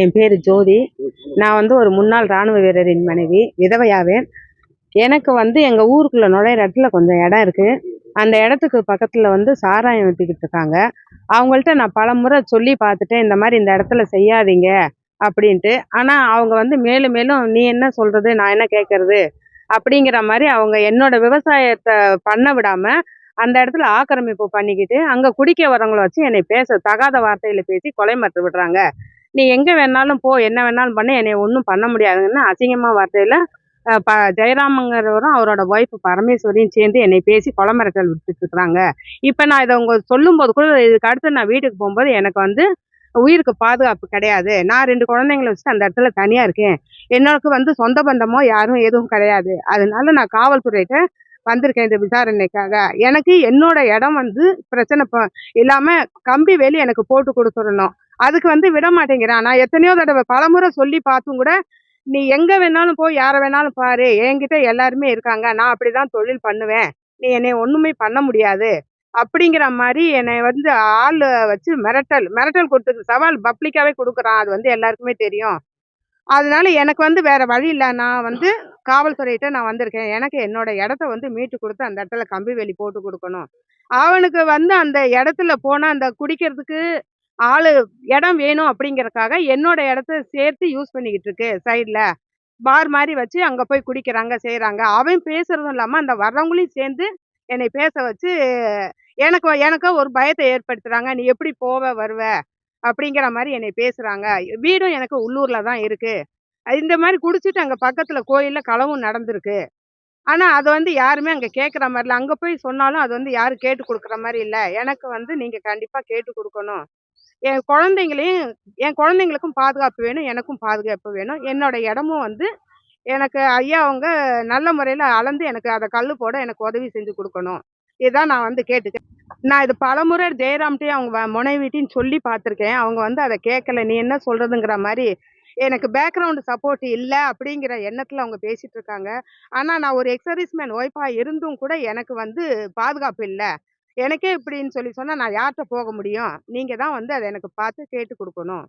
என் பேர் ஜோதி. நான் வந்து ஒரு முன்னாள் ராணுவ வீரரின் மனைவி விதவையாவேன். எனக்கு வந்து எங்கள் ஊருக்குள்ளே நுழையிற இடத்துல கொஞ்சம் இடம் இருக்குது அந்த இடத்துக்கு பக்கத்தில் வந்து சாராயம் விற்றுக்கிட்டு இருக்காங்க. அவங்கள்ட்ட நான் பல முறை சொல்லி பார்த்துட்டேன் இந்த மாதிரி இந்த இடத்துல செய்யாதீங்க அப்படின்ட்டு. ஆனால் அவங்க வந்து மேலும் மேலும் நீ என்ன சொல்கிறது நான் என்ன கேட்கறது அப்படிங்கிற மாதிரி அவங்க என்னோட விவசாயத்தை பண்ண விடாமல் அந்த இடத்துல ஆக்கிரமிப்பு பண்ணிக்கிட்டு அங்கே குடிக்க வரவங்களை வச்சு என்னை பேச தகாத வார்த்தையில் பேசி கொலை மறுத்து விடுறாங்க. நீ எங்கே வேணாலும் போ என்ன வேணாலும் பண்ண என்னை ஒன்றும் பண்ண முடியாதுன்னு அசிங்கமாக வார்த்தையில் ப ஜெயராமங்கிறவரும் அவரோட ஒய்ஃப் பரமேஸ்வரியும் சேர்ந்து என்னை பேசி கொலை விட்டுட்டுருக்குறாங்க. விட்டுட்டு இருக்கிறாங்க இப்போ நான் இதை உங்க சொல்லும்போது கூட இதுக்கு அடுத்து நான் வீட்டுக்கு போகும்போது எனக்கு வந்து உயிருக்கு பாதுகாப்பு கிடையாது. நான் ரெண்டு குழந்தைங்கள வச்சுட்டு அந்த இடத்துல தனியாக இருக்கேன். எனக்கு வந்து சொந்த பந்தமோ யாரும் எதுவும் கிடையாது. அதனால நான் காவல்துறையிட்ட வந்திருக்கேன் இந்த விசாரணைக்காக. எனக்கு என்னோட இடம் வந்து பிரச்சனை ப இல்லாமல் கம்பி வேலி எனக்கு போட்டு கொடுத்துடணும். அதுக்கு வந்து விட மாட்டேங்கிறான். நான் எத்தனையோ தடவை பலமுறை சொல்லி பார்த்தும் கூட நீ எங்கே வேணாலும் போய் யாரை வேணாலும் பாரு. என்கிட்ட எல்லாருமே இருக்காங்க. நான் அப்படி தான் தொழில் பண்ணுவேன். நீ என்னை ஒன்றுமே பண்ண முடியாது. அப்படிங்கிற மாதிரி என்னை வந்து ஆள் வச்சு மிரட்டல் மிரட்டல் கொடுத்துருக்கு சவால் பப்ளிக்காகவே கொடுக்குறான். அது வந்து எல்லாருக்குமே தெரியும். அதனால எனக்கு வந்து வேற வழி இல்லை. நான் வந்து காவல்துறையிட்ட நான் வந்திருக்கேன். எனக்கு என்னோட இடத்த வந்து மீட்டு கொடுத்து அந்த இடத்துல கம்பி வேலி போட்டு கொடுக்கணும். அவனுக்கு வந்து அந்த இடத்துல போனால் அந்த குடிக்கிறதுக்கு ஆளு இடம் வேணும் அப்படிங்கறக்காக என்னோட இடத்த சேர்த்து யூஸ் பண்ணிக்கிட்டு இருக்கு சைடில் பார் மாதிரி வச்சு அங்கே போய் குடிக்கிறாங்க செய்கிறாங்க அவன் பேசுறதும் இல்லாமல் அந்த வர்றவங்களையும் சேர்ந்து என்னை பேச வச்சு எனக்கு எனக்கு ஒரு பயத்தை ஏற்படுத்துறாங்க. நீ எப்படி போவ வருவ? அப்படிங்கிற மாதிரி என்னை பேசுறாங்க. வீடும் எனக்கு உள்ளூர்ல தான் இருக்கு. இந்த மாதிரி குடிச்சிட்டு அங்கே பக்கத்தில் கோயிலில் களவும் நடந்திருக்கு. ஆனால் அதை வந்து யாருமே அங்கே கேட்குற மாதிரி இல்லை அங்கே போய் சொன்னாலும் அது வந்து யாரும் கேட்டு கொடுக்குற மாதிரி இல்லை. எனக்கு வந்து நீங்கள் கண்டிப்பாக கேட்டு கொடுக்கணும். என் குழந்தைங்களையும் என் குழந்தைங்களுக்கும் பாதுகாப்பு வேணும் எனக்கும் பாதுகாப்பு வேணும். என்னோட இடமும் வந்து எனக்கு ஐயா அவங்க நல்ல முறையில் அளந்து எனக்கு அதை கல் போட எனக்கு உதவி செஞ்சு கொடுக்கணும். இதுதான் நான் வந்து கேட்டுக்கேன் நான் இது பலமுறை ஜெயராம்கிட்டையும் அவங்க வ- சொல்லி பார்த்துருக்கேன். அவங்க வந்து அதை கேட்கல. நீ என்ன சொல்கிறதுங்கிற மாதிரி எனக்கு பேக்ரவுண்டு சப்போர்ட் இல்லை அப்படிங்கிற எண்ணத்தில் அவங்க பேசிகிட்டு இருக்காங்க. ஆனால் நான் ஒரு எக்ஸர்வீஸ்மேன் ஒய்ஃபாக இருந்தும் கூட எனக்கு வந்து பாதுகாப்பு இல்லை. எனக்கே இப்படின்னு சொல்லி சொன்னால் நான் யார்கிட்ட போக முடியும்? நீங்கள் தான் வந்து அதை எனக்கு பார்த்து கேட்டு கொடுக்கணும்.